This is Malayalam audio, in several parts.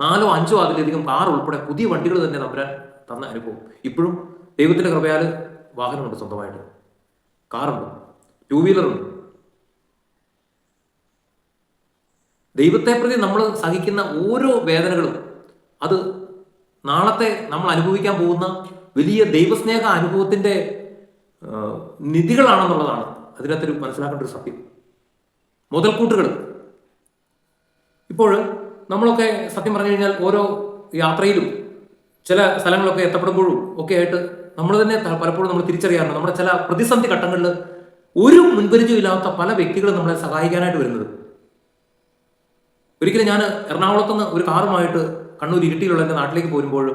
നാലോ അഞ്ചോ അതിലധികം കാർ ഉൾപ്പെടെ പുതിയ വണ്ടികൾ തന്നെ തമ്പുരാൻ തന്ന അനുഭവം. ഇപ്പോഴും ദൈവത്തിന്റെ കൃപയാൽ വാഹനമുണ്ട് സ്വന്തമായിട്ട്. കാറുണ്ട്. ടൂ വീലറുണ്ട് ദൈവത്തെ പ്രതി നമ്മൾ സഹിക്കുന്ന ഓരോ വേദനകളും അത് നാളത്തെ നമ്മൾ അനുഭവിക്കാൻ പോകുന്ന വലിയ ദൈവസ്നേഹ അനുഭവത്തിന്റെ നിധികളാണെന്നുള്ളതാണ് അതിനകത്തൊരു മനസ്സിലാക്കേണ്ട ഒരു സത്യം. മുതൽക്കൂട്ടുകൾ. ഇപ്പോൾ നമ്മളൊക്കെ സത്യം പറഞ്ഞു കഴിഞ്ഞാൽ ഓരോ യാത്രയിലും ചില സ്ഥലങ്ങളൊക്കെ എത്തപ്പെടുമ്പോഴും ഒക്കെ ആയിട്ട് നമ്മൾ തന്നെ പലപ്പോഴും നമ്മൾ തിരിച്ചറിയാറുണ്ട്. നമ്മുടെ ചില പ്രതിസന്ധി ഘട്ടങ്ങളിൽ ഒരു മുൻപരിചയമില്ലാത്ത പല വ്യക്തികളും നമ്മളെ സഹായിക്കാനായിട്ട് വരുന്നത്. ഒരിക്കലും ഞാൻ എറണാകുളത്തുനിന്ന് ഒരു കാറുമായിട്ട് കണ്ണൂർ ഇരുട്ടിയിലുള്ള എന്റെ നാട്ടിലേക്ക് പോരുമ്പോൾ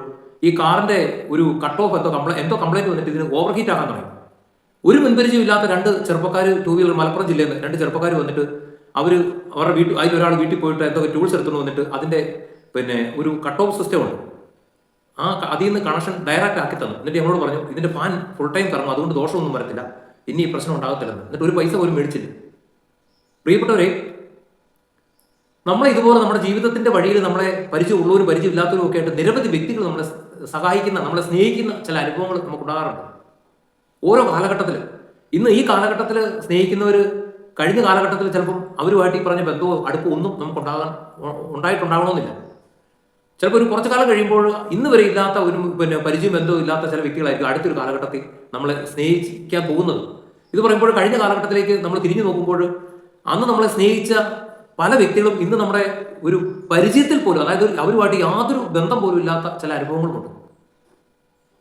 ഈ കാറിന്റെ ഒരു കട്ട് ഓഫ് എന്തോ കംപ്ലൈ എന്തോ കംപ്ലൈന്റ് വന്നിട്ട് ഇതിന് ഓവർ ഹീറ്റ് ആകാൻ തുടങ്ങി. ഒരു മുൻപരിചയമില്ലാത്ത രണ്ട് ചെറുപ്പക്കാർ ടൂ വീലർ മലപ്പുറം ജില്ലയിൽ നിന്ന് രണ്ട് ചെറുപ്പക്കാർ വന്നിട്ട് അവർ അവരുടെ വീട്ടിൽ ഒരാൾ വീട്ടിൽ പോയിട്ട് എന്തൊക്കെ ടൂൾസ് എടുത്തുകൊണ്ട് വന്നിട്ട് അതിന്റെ പിന്നെ ഒരു കട്ട് ഓഫ് സിസ്റ്റം ഉണ്ട്. ആ അതിൽ നിന്ന് കണക്ഷൻ ഡയറക്റ്റ് ആക്കി തന്നു. എന്നിട്ട് ഞങ്ങളോട് പറഞ്ഞു ഇതിന്റെ ഫാൻ ഫുൾ ടൈം കറങ്ങും അതുകൊണ്ട് ദോഷമൊന്നും വരത്തില്ല. ഇനി ഈ പ്രശ്നം ഉണ്ടാകത്തില്ലെന്ന്. എന്നിട്ട് ഒരു പൈസ പോലും മേടിച്ചില്ല. പ്രിയപ്പെട്ടവരെ നമ്മൾ ഇതുപോലെ നമ്മുടെ ജീവിതത്തിന്റെ വഴിയിൽ നമ്മളെ പരിചയമുള്ളവരും പരിചയമില്ലാത്തവരും ഒക്കെ ആയിട്ട് നിരവധി വ്യക്തികൾ നമ്മളെ സഹായിക്കുന്ന നമ്മളെ സ്നേഹിക്കുന്ന ചില അനുഭവങ്ങൾ നമുക്ക് ഉണ്ടാകാറുണ്ട്. ഓരോ കാലഘട്ടത്തിൽ ഇന്ന് ഈ കാലഘട്ടത്തിൽ സ്നേഹിക്കുന്നവർ കഴിഞ്ഞ കാലഘട്ടത്തിൽ ചിലപ്പം അവരുമായിട്ട് ഈ പറഞ്ഞ ബന്ധവും അടുപ്പം ഒന്നും നമുക്ക് ഉണ്ടാകാൻ ഉണ്ടായിട്ടുണ്ടാകണമെന്നില്ല ചിലപ്പോൾ ഒരു കുറച്ചു കാലം കഴിയുമ്പോൾ ഇന്ന് വരെ ഇല്ലാത്ത ഒരു പിന്നെ പരിചയം ബന്ധവും ഇല്ലാത്ത ചില വ്യക്തികളായിരിക്കും അടുത്തൊരു കാലഘട്ടത്തിൽ നമ്മളെ സ്നേഹിക്കാൻ പോകുന്നത്. ഇത് പറയുമ്പോൾ കഴിഞ്ഞ കാലഘട്ടത്തിലേക്ക് നമ്മൾ തിരിഞ്ഞു നോക്കുമ്പോൾ അന്ന് നമ്മളെ സ്നേഹിച്ച പല വ്യക്തികളും ഇന്ന് നമ്മുടെ ഒരു പരിചയത്തിൽ പോലും അതായത് അവരുമായിട്ട് യാതൊരു ബന്ധം പോലും ഇല്ലാത്ത ചില അനുഭവങ്ങളുമുണ്ട്.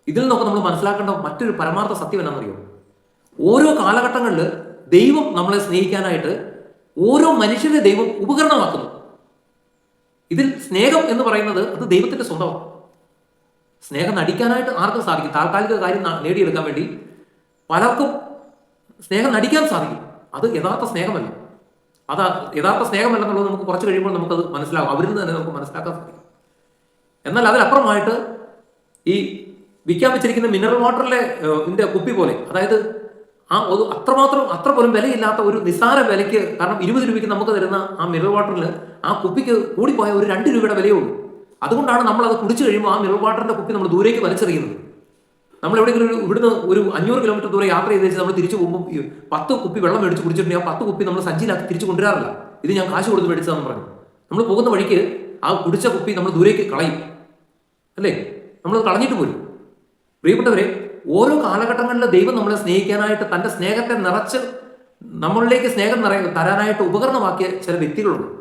ഇതിൽ നിന്നൊക്കെ നമ്മൾ മനസ്സിലാക്കേണ്ട മറ്റൊരു പരമാർത്ഥ സത്യം എന്നാണെന്നറിയോ? ഓരോ കാലഘട്ടങ്ങളിൽ ദൈവം നമ്മളെ സ്നേഹിക്കാനായിട്ട് ഓരോ മനുഷ്യരെ ദൈവം ഉപകരണമാക്കുന്നു. ഇതിൽ സ്നേഹം എന്ന് പറയുന്നത് അത് ദൈവത്തിന്റെ സ്വന്തമാണ്. സ്നേഹം നടിക്കാനായിട്ട് ആർക്കും സാധിക്കും. താൽക്കാലിക കാര്യം നേടിയെടുക്കാൻ വേണ്ടി പലർക്കും സ്നേഹം നടിക്കാൻ സാധിക്കും. അത് യഥാർത്ഥ സ്നേഹമല്ല. അത് യഥാർത്ഥ സ്നേഹമല്ലെന്നുള്ളത് നമുക്ക് കുറച്ച് കഴിയുമ്പോൾ നമുക്കത് മനസ്സിലാകും. അവരിൽ നിന്ന് തന്നെ നമുക്ക് മനസ്സിലാക്കാൻ സാധിക്കും. എന്നാൽ അതിലപ്പുറമായിട്ട് ഈ വിൽക്കാൻ വെച്ചിരിക്കുന്ന മിനറൽ വാട്ടറിലെ ഇതിന്റെ കുപ്പി പോലെ അതായത് ആ ഒരു അത്രമാത്രം അത്ര പോലും വിലയില്ലാത്ത ഒരു നിസ്സാര വിലയ്ക്ക് കാരണം ഇരുപത് രൂപയ്ക്ക് നമുക്ക് തരുന്ന ആ മിനറൽ വാട്ടറിൽ ആ കുപ്പിക്ക് കൂടിപ്പോയ ഒരു രണ്ട് രൂപയുടെ വിലയേ ഉള്ളൂ. അതുകൊണ്ടാണ് നമ്മൾ അത് കുടിച്ചു കഴിയുമ്പോൾ ആ മിനറൽ വാട്ടറിന്റെ കുപ്പി നമ്മൾ ദൂരേക്ക് വലിച്ചെറിയുന്നത്. നമ്മൾ എവിടെയെങ്കിലും ഒരു ഇവിടുന്ന് ഒരു അഞ്ഞൂറ് കിലോമീറ്റർ ദൂരെ യാത്ര ചെയ്ത് വെച്ച് നമ്മൾ തിരിച്ചു പോകുമ്പോൾ പത്ത് കുപ്പി വെള്ളം മേടിച്ച് കുടിച്ചിട്ടുണ്ടെങ്കിൽ ആ പത്ത് കുപ്പി നമ്മൾ സഞ്ചിയിലാക്കി തിരിച്ചു കൊണ്ടുവരാറില്ല. ഇത് ഞാൻ കാശ് കൊടുത്ത് മേടിച്ചതെന്ന് പറഞ്ഞു. നമ്മൾ പോകുന്ന വഴിക്ക് ആ കുടിച്ച കുപ്പി നമ്മൾ ദൂരേക്ക് കളയും. അല്ലേ? നമ്മൾ കളഞ്ഞിട്ട് പോരും. പ്രിയപ്പെട്ടവരെ ഓരോ കാലഘട്ടങ്ങളിലും ദൈവം നമ്മളെ സ്നേഹിക്കാനായിട്ട് തന്റെ സ്നേഹത്തെ നിറച്ച് നമ്മളിലേക്ക് സ്നേഹം നിറ തരാനായിട്ട് ഉപകരണമാക്കിയ ചില വ്യക്തികളുണ്ട്.